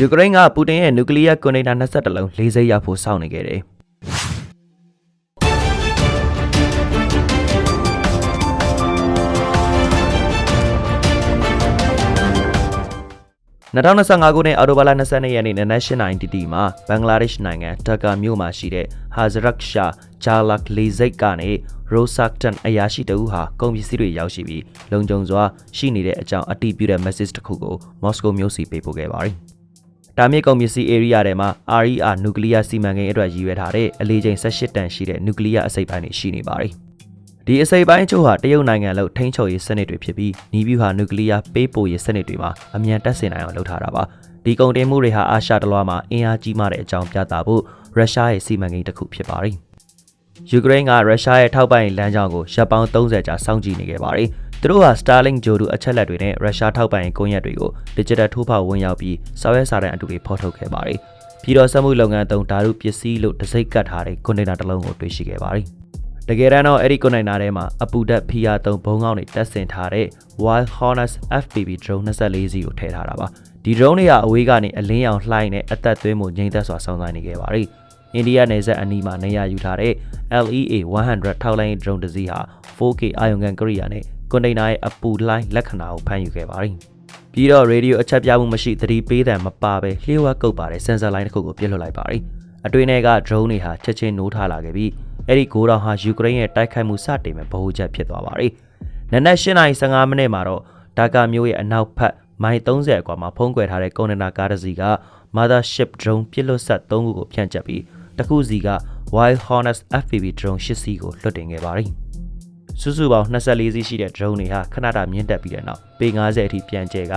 ယူကရိန်းကပူတင်ရဲ့နျူကလ িয়ার ကွန်တိန်နာ22လုံးလေးစိတ်ရောက်ဖို့စောင့်နေခဲ့တယ်2025ခုနှစ်အောက်တိုဘာလ22ရက်နေ့နနက်8:00နာရီတီတီမှာဘင်္ဂလားဒေ့ရှ်နိုင်ငံဒါကာမြို့မှာရှိတဲ့ Hazrat Shah Jalak လေဆိပ်ကနေ Rosaktan အရာရှိတအုပ်ဟာကုန်ပစ္စည်းတွေရောက်ရှိပြီးလုံခြုံစွာရှိနေတဲ့အကြောင်းအတည်ပြုတဲ့ message တစ်ခုကိုမော်စကိုမြို့စီပေးပို့ခဲ့ပါတယ်။ တာမစ်ကုန်ပစ္စည်း area ထဲမှာ RER နျူကလ িয়ার စီမံကိန်းအတွက်ရည်ရွယ်ထားတဲ့အလေးချိန်18တန်ရှိတဲ့နျူကလ িয়ার အစိတ်ပိုင်းတွေရှိနေပါတယ်။ဒီအစိတ်ပိုင်းအချို့ဟာတရုတ်နိုင်ငံလို့ထိန်းချုပ်ရေးစနစ်တွေဖြစ်ပြီးနီးဗျူဟာနျူကလ িয়ার ပေးပို့ရေးစနစ်တွေမှာအမြန်တက်ဆင်နိုင်အောင်လုပ်ထားတာပါဒီကုန်တင်မှုတွေဟာအာရှတလွှားမှာအင်အားကြီးမားတဲ့အကြောင်းပြသဖို့ရုရှားရဲ့စီမံကိန်းတစ်ခုဖြစ်ပါတယ်ယူကရိန်းကရုရှားရဲ့ထောက်ပံ့ရေးလမ်းကြောင်းကိုရပ်ပေါင်း30ကြာစောင့်ကြည့်နေခဲ့ပါတယ် သူတို့ဟာ Starlink ဂျိုဒူအချက်လက်တွေနဲ့ရုရှားထောက်ပံ့ရေးကွန်ရက်တွေကို digital ထိုးဖောက်ဝင်ရောက်ပြီးစာရွက်စာတမ်းအတူတွေဖော်ထုတ်ခဲ့ပါတယ်ပြည်တော်စက်မှုလုပ်ငန်းသုံးဓာတုပစ္စည်းလို့တစိ့ကတ်ထားတဲ့ကွန်တိန်နာတစ်လုံးကိုတွေ့ရှိခဲ့ပါတယ်တကယ်တမ်းတော့အဲ့ဒီကွန်တိန်နာထဲမှာအပူဓာတ် PR3 ဘုံကောင်းတွေတက်ဆင်ထားတဲ့ Wild Hornets FPV drone 24စီးကိုထည့်ထားတာပါဒီ drone တွေကအဝေးကနေအလင်းရောင်လှိုင်းနဲ့အသက်သွင်းမှုငြိမ်သက်စွာစောင့်ဆိုင်းနေခဲ့ပါတယ်အိန္ဒိယနယ်စပ်အနီးမှာနေရာယူထားတဲ့ LEA 100ထောက်လိုင်း drone တစ်စီးဟာ 4K အာရုံခံကိရိယာနဲ့ ကွန်တိန်နာရဲ့အပူလှိုင်းလက္ခဏာကိုဖမ်းယူခဲ့ပါတယ်ပြီးတော့ရေဒီယိုအချက်ပြမှုမရှိသတိပေးတဲ့မပါပဲလျှို့ဝှက်ကုတ်ပါတဲ့ sensor line တစ်ခုကိုပြစ်လွှတ်လိုက်ပါတယ်အတွင်းထဲက drone တွေဟာချက်ချင်းနိုးထလာခဲ့ပြီးအဲ့ဒီဂိုးတောင်ဟာယူကရိန်းရဲ့တိုက်ခိုက်မှုစတင်မဲ့ဗဟိုချက်ဖြစ်သွားပါတယ်။နနက်၈ :15 မိနစ်မှာတော့ဒါကာမြို့ရဲ့အနောက်ဘက်မိုင်30အကွာမှာဖုံးကွယ်ထားတဲ့ကွန်တိန်နာကားတစ်စီးက Mothership drone ပြစ်လွတ်ဆက်3ခုကိုဖြန့်ကျက်ပြီးတစ်ခုစီက Wild Hornets FPV drone 8စီးကိုလွှတ်တင်ခဲ့ပါတယ်။ စုစုပေါင်း24စီးရှိတဲ့ drone တွေဟာခဏတာမြင့်တက်ပြီးတဲ့နောက်ပေ90အထိပြန်ကျဲက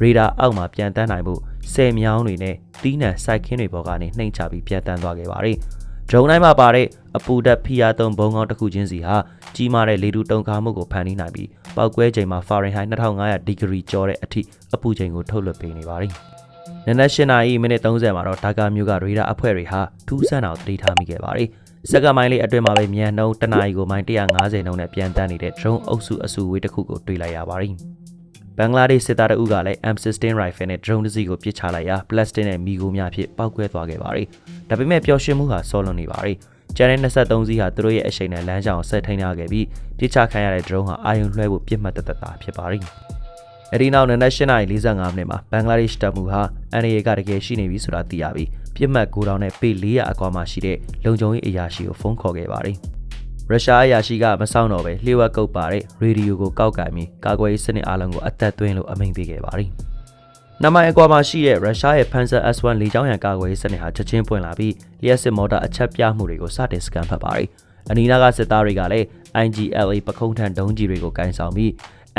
ရေဒါအောက်မှာပြန်တန်းနိုင်ဖို့ဆယ်မြောင်းတွေနဲ့တီးနှံစိုက်ခင်းတွေပေါ်ကနေနှိမ့်ချပြီးပြန်တန်းသွားခဲ့ပါတယ်။ drone တိုင်းမှာပါတဲ့အပူဓာတ် PR3 ဘုံကောင်းတစ်ခုချင်းစီဟာကြီးမားတဲ့လေတူတုံခါမှုကိုဖန်တီးနိုင်ပြီးပောက်ကွဲချိန်မှာ Fahrenheit 2500ဒီဂရီကျော်တဲ့အထိအပူချိန်ကိုထုတ်လွှတ်ပေးနေပါတယ်။နနက်၈နာရီမိနစ်30မှာတော့ဒါကာမြို့ကရေဒါအဖွဲ့တွေဟာထူးဆန်းအောင်တတိထားမိခဲ့ပါတယ်။ စက္ကန့်မိုင်လေးအတွင်းမှာပဲမြန်နှုန်းတနာရီကိုမိုင်150နှုန်းနဲ့ပြန်တန်းနေတဲ့ drone အုပ်စုအစုဝေးတစ်ခုကိုတွေ့လိုက်ရပါတယ်။ဘင်္ဂလားဒေ့ရှ်စစ်သားတအုပ်ကလည်း M16 rifle နဲ့ drone တစ်စီးကိုပစ်ချလိုက်ရာ plastic နဲ့မီဂိုများဖြင့်ပောက်ကွဲသွားခဲ့ပါတယ်။ဒါပေမဲ့ပျော်ရွှင်မှုဟာဆောလွန်နေပါတယ်။ကျန်တဲ့23စီးဟာသူတို့ရဲ့အရှိန်နဲ့လမ်းကြောင်းဆက်ထိန်ထားခဲ့ပြီးပြစ်ချခံရတဲ့ drone ဟာအာယုံလွှဲဖို့ပြစ်မှတ်တသက်တာဖြစ်ပါတယ်။အဲဒီနောက်နနက်8:45မိနစ်မှာဘင်္ဂလားဒေ့ရှ်တပ်မှုဟာ NAA ကတကယ်ရှိနေပြီဆိုတာသိရပြီးပြစ်မှတ်ကိုတောင်နဲ့ပေ400အကွာမှာရှိတဲ့လုံခြုံရေးအရာရှိကိုဖုန်းခေါ်ခဲ့ပါတယ်။ရုရှားအရာရှိကမဆောင်တော့ပဲလျှို့ဝှက်ကုတ်ပါတဲ့ရေဒီယိုကိုကောက်ကင်ပြီးကာကွယ်ရေးစနစ်အလုံးကိုအသက်သွင်းလို့အမိန့်ပေးခဲ့ပါတယ်။နမိုင်အကွာမှာရှိတဲ့ရုရှားရဲ့ Panzer S1 လေကြောင်းရန်ကာကွယ်ရေးစနစ်ဟာချက်ချင်းပွင့်လာပြီးလျှက်စစ်မော်တာအချက်ပြမှုတွေကိုစတင်စကန်ဖတ်ပါတယ်။အနီးနားကစစ်သားတွေကလည်း IGLA ပခုံးထန်ဒုံးကြီးတွေကိုကန်ဆောင်ပြီး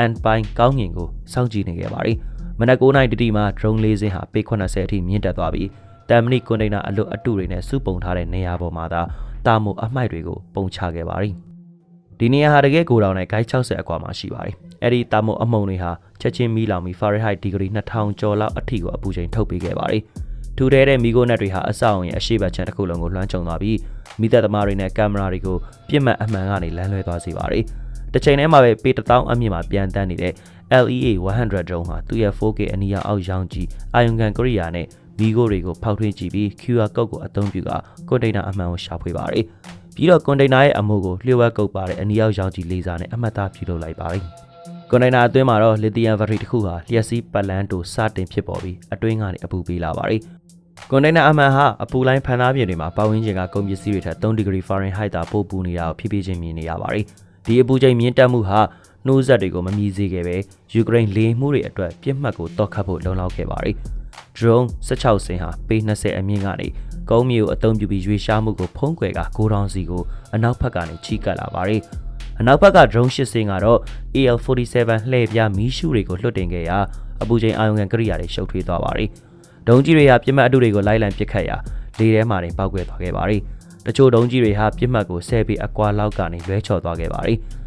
N ပိုင်းကောင်းငင်ကိုစောင့်ကြည့်နေခဲ့ပါတယ်။ မနက်9:00နာရီတီမှာ drone လေးစင်းဟာပေ80အထိမြင့်တက်သွားပြီးတမ်မနီကွန်တိန်နာအလွတ်အတုတွေနဲ့စုပုံထားတဲ့နေရာပေါ်မှာသာတာမိုအမိုက်တွေကိုပုံချခဲ့ပါတယ်။ဒီနေရာဟာတကယ်ကိုတောင်နဲ့ဂိုက်60အကွာမှာရှိပါတယ်။အဲ့ဒီတာမိုအမုံတွေဟာချက်ချင်းမီးလောင်ပြီး Fahrenheit ဒီဂရီ2000ကျော်လောက်အထိကိုအပူချိန်ထုတ်ပေးခဲ့ပါတယ်။ထူထဲတဲ့မီးခိုးနက်တွေဟာအဆောက်အုံရဲ့အရှိတ်ဘက်ခြမ်းတစ်ခုလုံးကိုလွှမ်းခြုံသွားပြီးမိသက်သမားတွေနဲ့ကင်မရာတွေကိုပြစ်မှတ်အမှန်ကနေလမ်းလွဲသွားစေပါတယ်။တစ်ချိန်တည်းမှာပဲပေ1000အမြင့်မှာပြန်တန်းနေတဲ့ LEA 100 drone ဟာသူ့ရဲ့ 4K အနီရောင်အောက်ရောင်ကြီးအာယုံခံကိရိယာနဲ့မီးခိုးတွေကိုဖောက်ထွင်းကြည့်ပြီး QR code ကိုအသုံးပြုကကွန်တိန်နာအမှန်ကိုရှာဖွေပါတယ်။ပြီးတော့ကွန်တိန်နာရဲ့အမိုးကိုလျှို့ဝှက်ကုတ်ပါတဲ့အနီရောင်ရောင်ကြီးလေဆာနဲ့အမှတ်သားပြုလုပ်လိုက်ပါတယ်။ကွန်တိန်နာအတွင်းမှာတော့လီသီယမ်ဘက်ထရီတစ်ခုဟာလျှက်စီးပတ်လန်းတိုစတင်ဖြစ်ပေါ်ပြီးအတွင်းကနေအပူပေးလာပါတယ်။ကွန်တိန်နာအမှန်ဟာအပူလိုင်းဖန်သားပြင်တွေမှာပတ်ဝန်းကျင်ကကုန်ပစ္စည်းတွေထက်3ဒီဂရီဖာရင်ဟိုက်သာပိုပူနေတာကိုဖြည်းဖြည်းချင်းမြင်နေရပါတယ်။ဒီအပူချိန်မြင့်တက်မှုဟာ နှိုးဆက်တွေကိုမမြည်စေခဲ့ပဲယူကရိန်းလေမှုတွေအတွက်ပြစ်မှတ်ကိုတောက်ခတ်ဖို့လုံလောက်ခဲ့ပါတယ်။ drone 16စင်းဟာပေ20အမြင့်ကနေကုန်းမြေကိုအသုံးပြုပြီးရွေရှားမှုကိုဖုံးကွယ်ကဂိုးတောင်စီကိုအနောက်ဘက်ကနေချီးကပ်လာပါတယ်။အနောက်ဘက်က drone 8စင်းကတော့ AL47 လှည့်ပြားမီးရှုတွေကိုလွှတ်တင်ခဲ့ရာအပူချိန်အာရုံခံကိရိယာတွေရှုပ်ထွေးသွားပါတယ်။ဒုံးကြီးတွေဟာပြစ်မှတ်အတုတွေကိုလိုက်လံပစ်ခတ်ရာလေထဲမှာတင်ပောက်ကွဲသွားခဲ့ပါတယ်။တချို့ဒုံးကြီးတွေဟာပြစ်မှတ်ကိုဆဲပြီးအကွာလောက်ကနေလွဲချော်သွားခဲ့ပါတယ်။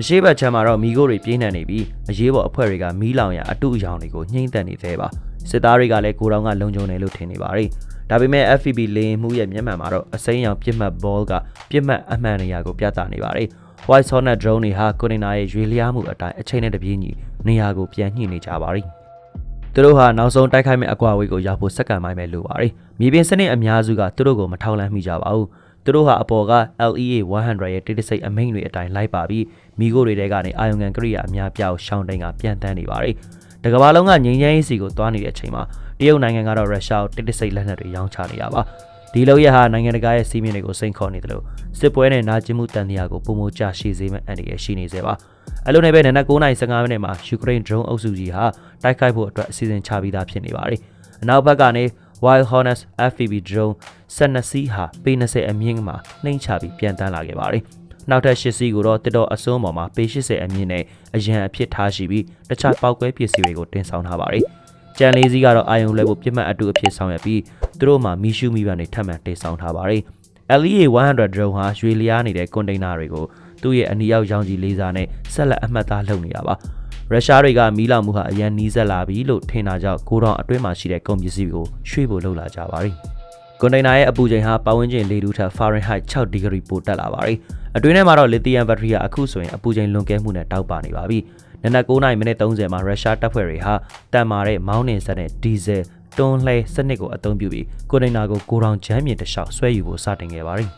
အရှိတ်ဘက်ချမ်းမှာတော့မီးခိုးတွေပြင်းထန်နေပြီးအရေးပေါ်အဖွဲ့တွေကမီးလောင်ရာအတုအယောင်တွေကိုညှိမ့်သက်နေသေးပါစစ်သားတွေကလည်းကိုတောင်ကလုံခြုံတယ်လို့ထင်နေပါတယ်ဒါပေမဲ့ FPB လေရင်မှုရဲ့မျက်မှန်မှာတော့အစိမ်းရောင်ပြစ်မှတ် ball ကပြစ်မှတ်အမှန်နေရာကိုပြသနေပါတယ် White Hornet drone တွေဟာကိုနေနာရဲ့ရွေလျားမှုအတိုင်းအချိန်နဲ့တပြေးညီနေရာကိုပြန်ညှိနေကြပါတယ်သူတို့ဟာနောက်ဆုံးတိုက်ခိုက်မဲ့အကွာအဝေးကိုရောက်ဖို့စက္ကန့်ပိုင်းပဲလိုပါတယ်။မြေပြင်စနစ်အများစုကသူတို့ကိုမထောက်လှမ်းမိကြပါဘူး။ သူတို့ဟာအပေါ်က LEA 100ရဲ့တိတိစိတ်အမိန့်တွေအတိုင်းလိုက်ပါပြီးမိခိုးတွေတဲကနေအာယုံငံကရိယာအများပြားကိုရှောင်းတိန်ကပြန်တန်းနေပါတယ်။တကမ္ဘာလုံးကငြိမ်းချမ်းရေးစီကိုတွားနေတဲ့အချိန်မှာတရုတ်နိုင်ငံကတော့ရုရှားကိုတိတိစိတ်လက်နက်တွေရောင်းချနေတာပါ။ဒီလောက်ရဟာနိုင်ငံတကာရဲ့စီးမြင်တွေကိုစိန်ခေါ်နေတယ်လို့စစ်ပွဲနဲ့နာကျင်မှုတန်တရားကိုပုံမကြရှိစေမဲ့အန်ဒီရရှိနေစေပါ။အဲ့လိုနဲ့ပဲနနက်9:15မိနစ်မှာယူကရိန်း drone အုပ်စုကြီးဟာတိုက်ခိုက်ဖို့အတွက်အစီအစဉ်ချပြီးသားဖြစ်နေပါတယ်။အနောက်ဘက်ကနေ Wild Hornets FPV drone 12စီးဟာပေ20အမြင့်မှာနှိမ့်ချပြီးပြန်တန်းလာခဲ့ပါတယ်။နောက်ထပ်8စီးကိုတော့တစ်တော်အစွန်းပေါ်မှာပေ80အမြင့်နဲ့အရန်အဖြစ်ထားရှိပြီးတခြားပောက်ကွဲပစ္စည်းတွေကိုတင်ဆောင်ထားပါတယ်။ကြံလေးစီးကတော့အာယုံလဲဖို့ပြစ်မှတ်အတူအဖြစ်ဆောင်ရွက်ပြီးသူတို့မှာမီရှူမီပန်တွေထပ်မံတင်ဆောင်ထားပါတယ်။ LEA 100 drone ဟာရွှေလျားနေတဲ့ကွန်တိန်နာတွေကိုသူ့ရဲ့အနီရောက်ရောင်ကြီးလေးစားနဲ့ဆက်လက်အမှတ်သားလုပ်နေတာပါရုရှားတွေကမီးလောင်မှုဟာအရန်နီးစက်လာပြီလို့ထင်တာကြောင့်ကိုတောင်အတွင်းမှာရှိတဲ့ကုန်ပစ္စည်းကိုရွှေ့ဖို့လုပ်လာကြပါပြီ ကွန်တိန်နာရဲ့အပူချိန်ဟာပတ်ဝန်းကျင်လေထုထက် Fahrenheit 6ဒီဂရီပိုတက်လာပါတယ်အတွင်းထဲမှာတော့လီသီယမ်ဘက်ထရီကအခုဆိုရင်အပူချိန်လွန်ကဲမှုနဲ့တောက်ပါနေပါပြီနနက်9:30မိနစ်30မှာရုရှားတပ်ဖွဲ့တွေဟာတန်မာတဲ့မောင်းနှင်စက်နဲ့ဒီဇယ်တွန်းလှဲစနစ်ကိုအသုံးပြုပြီးကွန်တိန်နာကိုကိုတောင်ချမ်းမြေတစ်လျှောက်ဆွဲယူဖို့စတင်ခဲ့ပါတယ်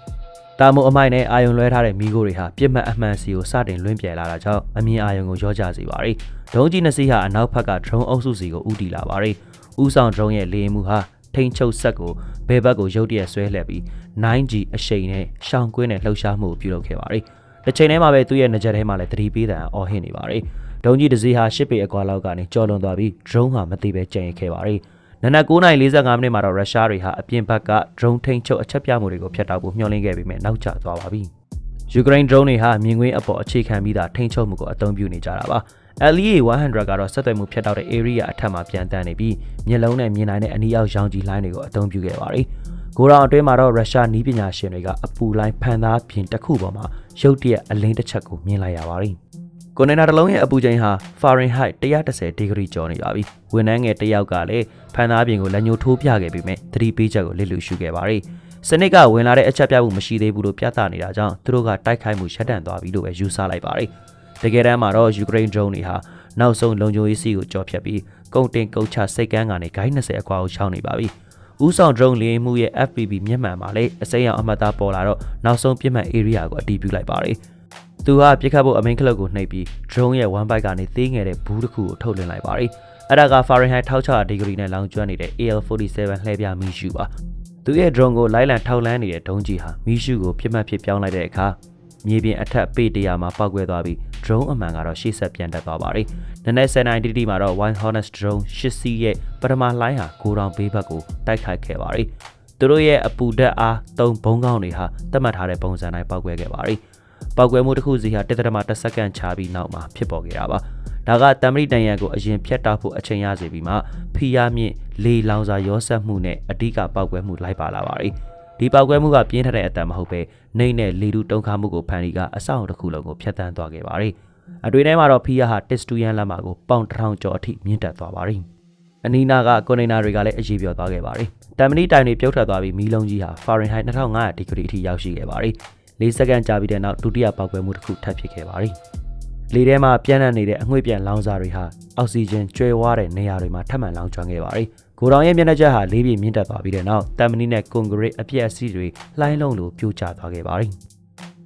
တာမိုအမိုက်နဲ့အာယုံလွှဲထားတဲ့မိခိုးတွေဟာပြစ်မှတ်အမှန်စီကိုစတင်လွင့်ပြဲလာတာကြောင့်အမြင်အာယုံကိုရောကြစေပါတယ်။ဒုံးကြီးနှစ်စီးဟာအနောက်ဘက်က drone အုပ်စုစီကိုဦးတည်လာပါတယ်။ဦးဆောင် drone ရဲ့လေယာဉ်မှုဟာ ထိန်ချုပ်ဆက်ကိုဘယ်ဘက်ကိုရုတ်တရက်ဆွဲလှည့်ပြီး 9G အရှိန်နဲ့ရှောင်းကွင်းနဲ့လှုပ်ရှားမှုကိုပြုလုပ်ခဲ့ပါတယ်။တစ်ချိန်တည်းမှာပဲသူ့ရဲ့ငကြက်ထဲမှာလည်းသတိပေးတဲ့အော်ဟစ်နေပါတယ်။ဒုံးကြီးတစ်စီးဟာရှစ်ပေအကွာလောက်ကနေကျော်လွန်သွားပြီး drone ဟာမသိပဲကျန်ရစ်ခဲ့ပါတယ်။နနက်9:45မိနစ်မှာတော့ရုရှားတွေဟာအပြင်ဘက်က drone ထိန်ချုပ်အချက်ပြမှုတွေကိုဖျက်တောက်ဖို့မျှော်လင့်ခဲ့ပေမဲ့နောက်ကျသွားပါပြီ။ယူကရိန်း drone တွေဟာမြင်ကွင်းအပေါ်အခြေခံပြီးသားထိန်ချုပ်မှုကိုအသုံးပြုနေကြတာပါ။ LEA 100ကတော့ဆက်သွယ်မှုဖျက်တောက်တဲ့ area အထက်မှာပြန်တန်းနေပြီးမျက်လုံးနဲ့မြင်နိုင်တဲ့အနီးအောက်ရောင်ခြည်လိုင်းတွေကိုအသုံးပြုခဲ့ပါတယ်။ကိုရောင်အတွင်းမှာတော့ရုရှားနီးပညာရှင်တွေကအပူလိုင်းဖန်သားပြင်တစ်ခုပေါ်မှာရုတ်တရက်အလင်းတစ်ချက်ကိုမြင်လိုက်ရပါတယ်။ကွန်တိန်နာတစ်လုံးရဲ့အပူချိန်ဟာ Fahrenheit 130ဒီဂရီကျော်နေပါပြီ။ဝန်ထမ်းငယ်တစ်ယောက်ကလည်းဖန်သားပြင်ကိုလက်ညှိုးထိုးပြခဲ့ပြီးမြဲသတိပေးချက်ကိုလစ်လူရှုခဲ့ပါတယ်။စနစ်ကဝင်လာတဲ့အချက်ပြမှုမရှိသေးဘူးလို့ပြသနေတာကြောင့်သူတို့ကတိုက်ခိုက်မှုရှက်တန့်သွားပြီလို့ပဲယူဆလိုက်ပါတယ်။ တကယ်တမ်းမှာတော့ Ukraine drone တွေဟာနောက်ဆုံးလုံခြုံရေးစီးကိုကြော်ဖြတ်ပြီးကုန်တင်ကုန်ချစိတ်ကန်းကနေဂိုင်း20အကွာကိုရှောင်းနေပါပြီ။ဦးဆောင် drone လေးမှုရဲ့ FPV မျက်မှန်မှာလည်းအစိမ်းရောင်အမှတ်သားပေါ်လာတော့နောက်ဆုံးပြစ်မှတ် area ကိုအတည်ပြုလိုက်ပါတယ်။သူကပြစ်ခတ်ဖို့အမင်းကလပ်ကိုနှိပ်ပြီး drone ရဲ့ one byte ကနေသေးငယ်တဲ့ဘူးတစ်ခုကိုထုတ်လွှင့်လိုက်ပါတယ်။အဲ့ဒါက Fahrenheit 1600ဒီဂရီနဲ့လောင်ကျွမ်းနေတဲ့ AL47 လှည့်ပြမီးရှူပါ။သူရဲ့ drone ကိုလိုက်လံထောက်လန်းနေတဲ့ဒုံးကြီးဟာမီးရှူကိုပြစ်မှတ်ဖြစ်ပြောင်းလိုက်တဲ့အခါ မြေပြင်အထက်ပေ100မှာပောက်ကွဲသွားပြီး drone အမှန်ကတော့ရှေ့ဆက်ပြန်တက်သွားပါတယ်။နနက်7:00တီမှာတော့ Wild Hornets drone 8စီးရဲ့ပထမလိုင်းဟာကိုတောင်ဘေးဘက်ကိုတိုက်ခိုက်ခဲ့ပါတယ်။သူတို့ရဲ့အပူဓာတ်အား၃ဘုံကောင်းတွေဟာတတ်မှတ်ထားတဲ့ပုံစံတိုင်းပောက်ကွဲခဲ့ပါတယ်။ပောက်ကွဲမှုတစ်ခုစီဟာတစ်သက်မှတစ်စက္ကန့်ချပြီးနောက်မှာဖြစ်ပေါ်ခဲ့တာပါဒါကတမရိတန်ရန်ကိုအရင်ဖြတ်တောက်ဖို့အချိန်ရစေပြီးမှဖီးယားမြင့်လေလောင်စာရောဆက်မှုနဲ့အဓိကပောက်ကွဲမှုလိုက်ပါလာပါတယ် ဒီပောက်ကွဲမှုကပြင်းထန်တဲ့အတန်မဟုတ်ပဲနှိမ့်နဲ့လေတူတုံခါမှုကိုဖန်တီကအဆောက်အုံတစ်ခုလုံးကိုဖျက်ဆီးသွားခဲ့ပါတယ်အတွေ့ထဲမှာတော့ဖီးယားဟာတစ်စတူယန်လက်မှာကိုပေါင်တစ်ထောင်ကျော်အထိမြင့်တက်သွားပါတယ်အနီးနားကကွန်တိန်နာတွေကလည်းအရေးပြောသွားခဲ့ပါတယ်တမ်မနီတိုင်တွေပြုတ်ထွက်သွားပြီးမီးလုံးကြီးဟာ Fahrenheit 2500ဒီဂရီအထိရောက်ရှိခဲ့ပါတယ်၄စက္ကန့်ကြာပြီးတဲ့နောက်ဒုတိယပောက်ကွဲမှုတစ်ခုထပ်ဖြစ်ခဲ့ပါသည်လေထဲမှာပြန့်နှံ့နေတဲ့အငွေ့ပြန်လောင်စာတွေဟာအောက်ဆီဂျင်ကျွဲဝါးတဲ့နေရာတွေမှာထပ်မံလောင်ကျွမ်းခဲ့ပါသည် ကိုတောင်ရဲ့မျက်နှာချက်ဟာလေးပြေမြင့်တက်သွားပြီးတဲ့နောက်တမ်မနီနဲ့ကွန်ကရစ်အပြည့်အစည်းတွေလှိုင်းလုံးလိုပြိုကျသွားခဲ့ပါသည်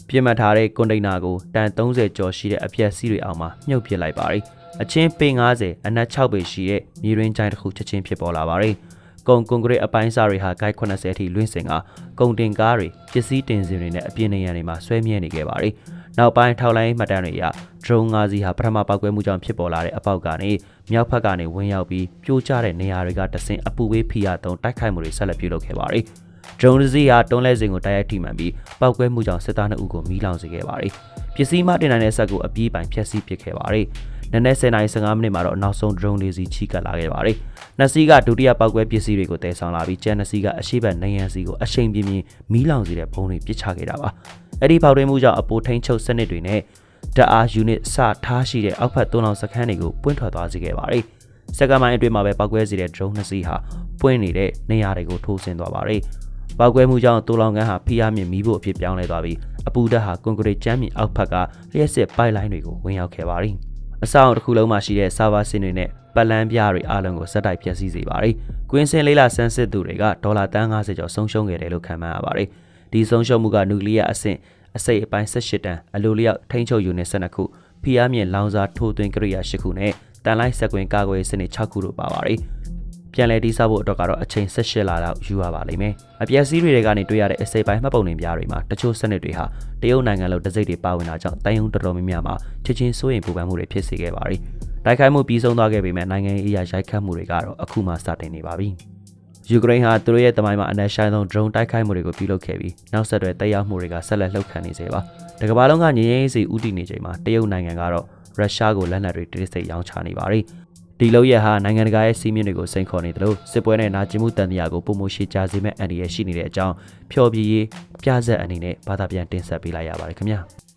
ပြစ်မှတ်ထားတဲ့ကွန်တိန်နာကိုတန်30ကျော်ရှိတဲ့အပြည့်အစည်းတွေအောက်မှာမြုပ်ပစ်လိုက်ပါသည်အချင်းပေ90အနက်6ပေရှိတဲ့မြေရင်းချိုင်းတစ်ခုချက်ချင်းဖြစ်ပေါ်လာပါသည်ကုန်ကွန်ကရစ်အပိုင်းစားတွေဟာဂိုက်80အထိလွင့်စင်ကကုန်တင်ကားတွေပစ္စည်းတင်စင်တွေနဲ့အပြင်းနေရန်တွေမှာဆွဲမြဲနေခဲ့ပါတယ်။ နောက်ပိုင်းထောက်လိုင်းမှတ်တမ်းတွေအရ drone ၅စီးဟာပထမပောက်ကွဲမှုကြောင့်ဖြစ်ပေါ်လာတဲ့အပေါက်ကနေမြောက်ဘက်ကနေဝင်ရောက်ပြီးပြိုကျတဲ့နေရာတွေကတဆင်အပူဝေးဖီယာတုံးတိုက်ခိုက်မှုတွေဆက်လက်ပြုလုပ်ခဲ့ပါတယ်။ drone စီးဟာတွန်းလဲစင်ကိုတိုက်ရိုက်ထိမှန်ပြီးပောက်ကွဲမှုကြောင့်စစ်သား2ဦးကိုမီးလောင်စေခဲ့ပါတယ်။ပစ္စည်းမတင်နိုင်တဲ့ဆက်ကိုအပြေးပိုင်ဖျက်ဆီးပစ်ခဲ့ပါတယ်။နနက်10:15မိနစ်မှာတော့နောက်ဆုံး drone လေးစီချီကပ်လာခဲ့ပါတယ်။နှစ်စီးကဒုတိယပောက်ကွဲပစ္စည်းတွေကိုတည်ဆောင်လာပြီးကျန်နှစ်စီးကအရှိတ်နိုင်ရန်စီကိုအရှိန်ပြင်းပြင်းမီးလောင်စေတဲ့ဘုံတွေပစ်ချခဲ့တာပါ။ အဲ့ဒီပေါက်တွင်းမှုကြောင့်အပိုထိန်ချုပ်စနစ်တွေနဲ့တအား unit စထားရှိတဲ့အောက်ဖက်သွန်းလောင်စခန်းတွေကိုပွင့်ထွက်သွားစေခဲ့ပါတယ်။စက္ကန့်ပိုင်းအတွင်းမှာပဲပောက်ကွဲစေတဲ့ drone နှစ်စီးဟာပွင့်နေတဲ့နေရာတွေကိုထိုးဆင်းသွားပါတယ်။ပောက်ကွဲမှုကြောင့်တိုးလောင်ကန်းဟာဖိအားမြင့်မီးဖို့အဖြစ်ပြောင်းလဲသွားပြီးအပူဓာတ်ဟာကွန်ကရစ်ကျမ်းမြေအောက်ဖက်ကလျှက်စစ်ပိုက်လိုင်းတွေကိုဝင်ရောက်ခဲ့ပါတယ်။အဆောက်အအုံတစ်ခုလုံးမှာရှိတဲ့ဆာဗာစင်တွေနဲ့ပတ်လန်းပြားတွေအားလုံးကိုစက်တိုက်ဖျက်ဆီးစေပါတယ်။ကွင်းစင်လေးလာဆန်းစစ်သူတွေကဒေါ်လာတန်း90ကျော်ဆုံးရှုံးခဲ့တယ်လို့ခန့်မှန်းရပါတယ်။ ဒီဆုံးရှုံးမှုကနျူကလ িয়ার အဆင့်အစိတ်အပိုင်း18တန်းအလိုလျောက်ထိန်းချုပ်ယူနေ12ခုဖိအားမြင့်လောင်စာထိုးသွင်းကိရိယာ10ခုနဲ့တန်လိုက်စက်ကွင်းကာကွယ်ရေးစနစ်6ခုတို့ပါပါတယ်။ပြန်လည်တိစောက်ဖို့အတွက်ကတော့အချိန်18လလောက်ယူရပါလိမ့်မယ်။အပျက်စီးတွေကနေတွေ့ရတဲ့အစိပ်ပိုင်းမှတ်ပုံတင်ပြားတွေမှာတချို့စနစ်တွေဟာတရုတ်နိုင်ငံလိုတစိမ့်တွေပါဝင်တာကြောင့်တိုင်းုံတော်တော်များများမှာချက်ချင်းစိုးရိမ်ပူပန်မှုတွေဖြစ်စေခဲ့ပါတယ်။တိုက်ခိုက်မှုပြီးဆုံးသွားခဲ့ပေမဲ့နိုင်ငံရေးအရာရိုက်ခတ်မှုတွေကတော့အခုမှစတင်နေပါပြီ။ ယူကရိန်းဟာသူတို့ရဲ့တမိုင်းမှာအနက်ရှိုင်းဆုံး drone တိုက်ခိုက်မှုတွေကိုပြုလုပ်ခဲ့ပြီးနောက်ဆက်တွဲတက်ရောက်မှုတွေကဆက်လက်လှုပ်ခတ်နေစေပါ။တကမ္ဘာလုံးကငြိမ်းချမ်းရေးစီဥတီနေချိန်မှာတရုတ်နိုင်ငံကတော့ရုရှားကိုလက်နက်တွေတိစိတ်ရောင်းချနေပါတယ်။ဒီလောက်ရဟာနိုင်ငံတကာရဲ့စီးမြင့်တွေကိုစိန်ခေါ်နေတယ်လို့စစ်ပွဲနဲ့နာကျင်မှုတန်တရားကိုပုံမိုရှိကြစေမဲ့အန်ဒီရဲ့ရှိနေတဲ့အကြောင်းဖျော်ဖြေရေးပြဆက်အနေနဲ့ဘာသာပြန်တင်ဆက်ပေးလိုက်ရပါတယ်ခင်ဗျာ။